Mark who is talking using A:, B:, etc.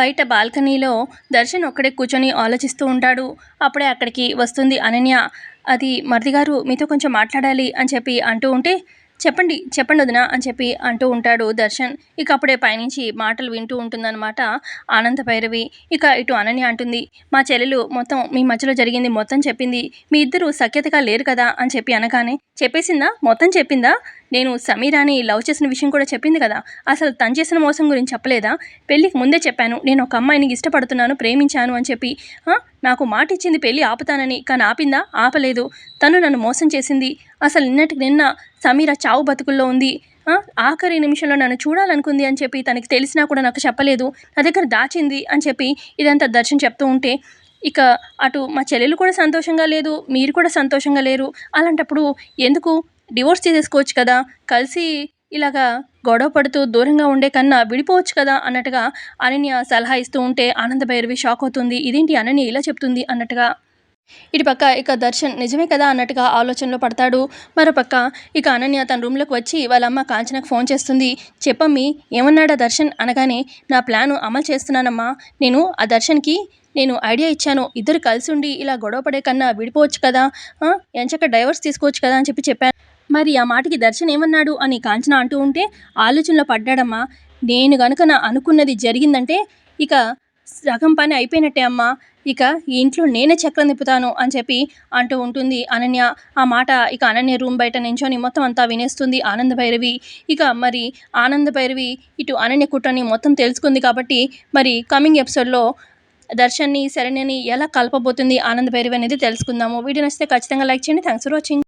A: బయట బాల్కనీలో దర్శన్ ఒక్కడే కూర్చొని ఆలోచిస్తూ ఉంటాడు. అప్పుడే అక్కడికి వస్తుంది అనన్య. అది మరిది గారు మీతో కొంచెం మాట్లాడాలి అని చెప్పి అంటూ ఉంటే చెప్పండి చెప్పండి వదిన అని చెప్పి అంటూ ఉంటాడు దర్శన్. ఇక అప్పుడే పైనుంచి మాటలు వింటూ ఉంటుందన్నమాట ఆనంద భైరవి. ఇక ఇటు అనన్య అంటుంది మా చెల్లెలు మొత్తం మీ మధ్యలో జరిగింది మొత్తం చెప్పింది. మీ ఇద్దరు సఖ్యతగా లేరు కదా అని చెప్పి అనగానే చెప్పేసిందా? మొత్తం చెప్పిందా? నేను సమీరాని లవ్ చేసిన విషయం కూడా చెప్పింది కదా. అసలు తను చేసిన మోసం గురించి చెప్పలేదా? పెళ్ళికి ముందే చెప్పాను. నేను ఒక అమ్మాయిని ఇష్టపడుతున్నాను ప్రేమించాను అని చెప్పి. నాకు మాట ఇచ్చింది పెళ్ళి ఆపుతానని. కానీ ఆపిందా? ఆపలేదు. తను నన్ను మోసం చేసింది. అసలు నిన్నటికి నిన్న సమీర చావు బతుకుల్లో ఉంది. ఆఖరి నిమిషంలో నన్ను చూడాలనుకుంది అని చెప్పి తనకి తెలిసినా కూడా నాకు చెప్పలేదు. నా దగ్గర దాచింది అని చెప్పి ఇదంతా దర్శన్ చెప్తూ ఉంటే ఇక అటు మా చెల్లెలు కూడా సంతోషంగా లేదు మీరు కూడా సంతోషంగా లేరు. అలాంటప్పుడు ఎందుకు డివోర్స్ చేసేసుకోవచ్చు కదా. కలిసి ఇలాగా గొడవ పడుతూ దూరంగా ఉండే కన్నా విడిపోవచ్చు కదా అన్నట్టుగా అనన్య సలహా ఇస్తూ ఉంటే ఆనంద భైరవి షాక్ అవుతుంది. ఇదేంటి అనన్య ఇలా చెప్తుంది అన్నట్టుగా. ఇటుపక్క ఇక దర్శన్ నిజమే కదా అన్నట్టుగా ఆలోచనలో పడతాడు. మరోపక్క ఇక అనన్య తన రూమ్లోకి వచ్చి వాళ్ళ అమ్మ కాంచనకు ఫోన్ చేస్తుంది. చెప్పమ్మి ఏమన్నాడా దర్శన్? అనగానే నా ప్లాను అమలు చేస్తున్నానమ్మా. నేను ఆ దర్శన్కి నేను ఐడియా ఇచ్చాను. ఇద్దరు కలిసి ఉండి ఇలా గొడవ పడే కన్నా విడిపోవచ్చు కదా. ఆ, ఎంచక్క డైవర్స్ తీసుకోవచ్చు కదా అని చెప్పి చెప్పాను మరి ఆ మాటకి దర్శన్ ఏమన్నాడు అని కాంచన అంటూ ఉంటే ఆలోచనలో పడ్డాడమ్మా. నేను గనుక నా అనుకున్నది జరిగిందంటే ఇక సగం పని అయిపోయినట్టే అమ్మా. ఇక ఈ ఇంట్లో నేనే చక్రం తిప్పుతాను అని చెప్పి అంటూ ఉంటుంది అనన్య. ఆ మాట ఇక అనన్య రూమ్ బయట నించొని మొత్తం అంతా వినేస్తుంది ఆనంద భైరవి. ఇక మరి ఆనంద భైరవి ఇటు అనన్య కుట్రని మొత్తం తెలుసుకుంది కాబట్టి మరి కమింగ్ ఎపిసోడ్లో దర్శన్ని శరణ్యని ఎలా కలపబోతుంది ఆనంద భైరవి అనేది తెలుసుకుందాము. వీడియో నచ్చితే ఖచ్చితంగా లైక్ చేయండి. Thanks for watching